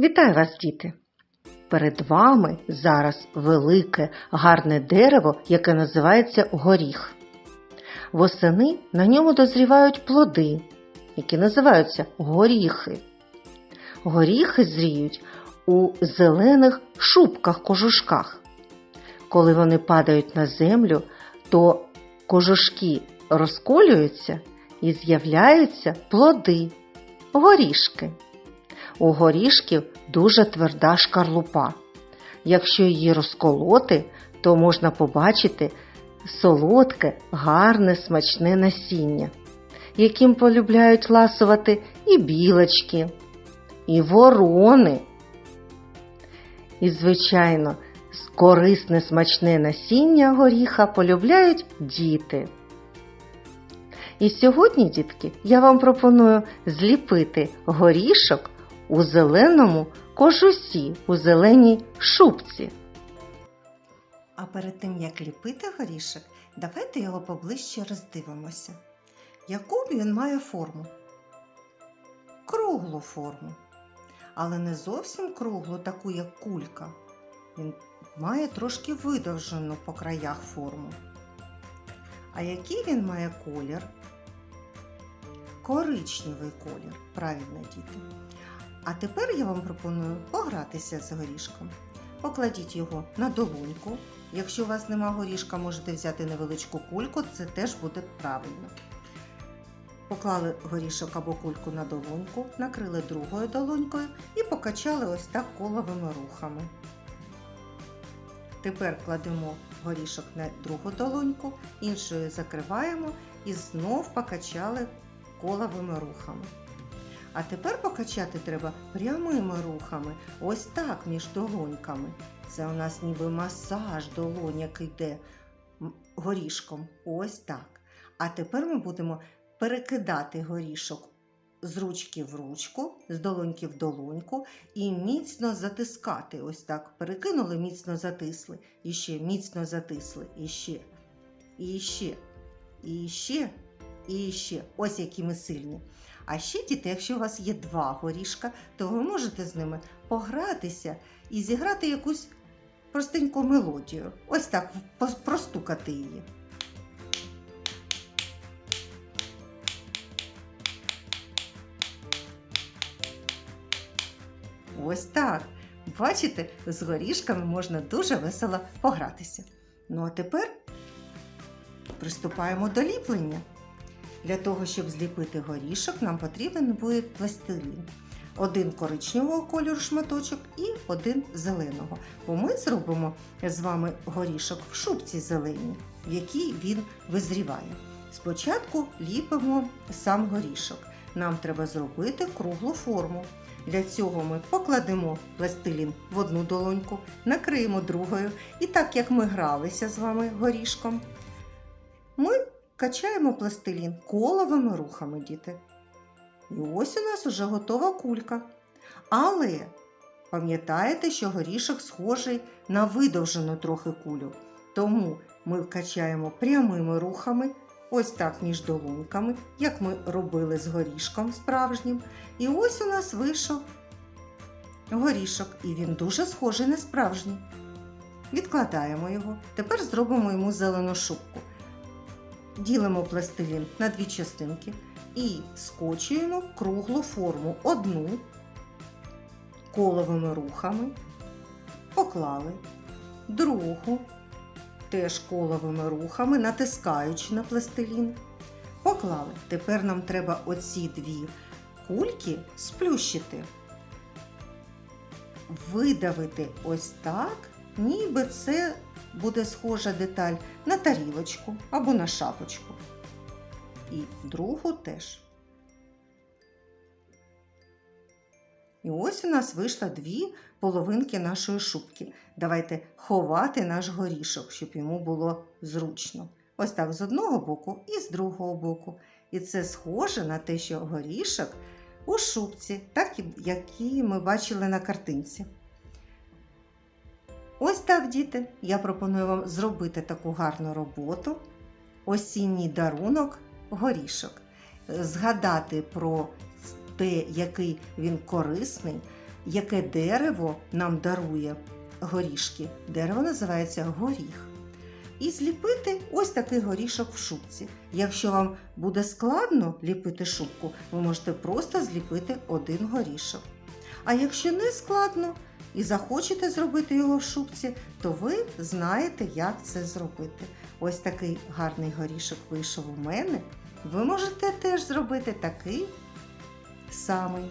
Вітаю вас, діти! Перед вами зараз велике гарне дерево, яке називається горіх. Восени на ньому дозрівають плоди, які називаються горіхи. Горіхи зріють у зелених шубках-кожушках. Коли вони падають на землю, то кожушки розколюються і з'являються плоди, горішки. У горішків дуже тверда шкарлупа. Якщо її розколоти, то можна побачити солодке, гарне, смачне насіння, яким полюбляють ласувати і білочки, і ворони. І, звичайно, корисне смачне насіння горіха полюбляють діти. І сьогодні, дітки, я вам пропоную зліпити горішок у зеленому кожусі, у зеленій шубці. А перед тим як ліпити горішок, давайте його поближче роздивимося. Яку він має форму? Круглу форму. Але не зовсім круглу, таку як кулька. Він має трошки видовжену по краях форму. А який він має колір? Коричневий колір, правильно діти. А тепер я вам пропоную погратися з горішком. Покладіть його на долоньку. Якщо у вас нема горішка, можете взяти невеличку кульку, це теж буде правильно. Поклали горішок або кульку на долоньку, накрили другою долонькою і покачали ось так коловими рухами. Тепер кладемо горішок на другу долоньку, іншою закриваємо і знов покачали коловими рухами. А тепер покачати треба прямими рухами, ось так між долоньками. Це у нас ніби масаж долонь, який йде горішком. Ось так. А тепер ми будемо перекидати горішок з ручки в ручку, з долоньки в долоньку і міцно затискати. Ось так. Перекинули, міцно затисли. І ще міцно затисли. І ще. І ще. І ще. І ще. Ось які ми сильні. А ще, діти, якщо у вас є два горішка, то ви можете з ними погратися і зіграти якусь простеньку мелодію. Ось так простукати її. Ось так. Бачите, з горішками можна дуже весело погратися. Ну а тепер приступаємо до ліплення. Для того, щоб зліпити горішок, нам потрібен буде пластилін. Один коричневого кольору шматочок і один зеленого. Бо ми зробимо з вами горішок в шубці зеленій, в якій він визріває. Спочатку ліпимо сам горішок. Нам треба зробити круглу форму. Для цього ми покладемо пластилін в одну долоньку, накриємо другою. І так як ми гралися з вами горішком, качаємо пластилін коловими рухами, діти. І ось у нас уже готова кулька. Але пам'ятаєте, що горішок схожий на видовжену трохи кулю. Тому ми качаємо прямими рухами, ось так між долоньками, як ми робили з горішком справжнім. І ось у нас вийшов горішок, і він дуже схожий на справжній. Відкладаємо його. Тепер зробимо йому зелену шубку. Ділимо пластилін на дві частинки і скочуємо круглу форму одну коловими рухами, поклали, другу теж коловими рухами, натискаючи на пластилін. Поклали. Тепер нам треба оці дві кульки сплющити, видавити ось так, ніби це буде схожа деталь на тарілочку або на шапочку. І другу теж. І ось у нас вийшло дві половинки нашої шубки. Давайте ховати наш горішок, щоб йому було зручно. Ось так з одного боку і з другого боку. І це схоже на те, що горішок у шубці, так як ми бачили на картинці. Ось так, діти, я пропоную вам зробити таку гарну роботу. Осінній дарунок горішок. Згадати про те, який він корисний, яке дерево нам дарує горішки. Дерево називається горіх. І зліпити ось такий горішок в шубці. Якщо вам буде складно ліпити шубку, ви можете просто зліпити один горішок. А якщо не складно і захочете зробити його в шубці, то ви знаєте, як це зробити. Ось такий гарний горішок вийшов у мене. Ви можете теж зробити такий самий.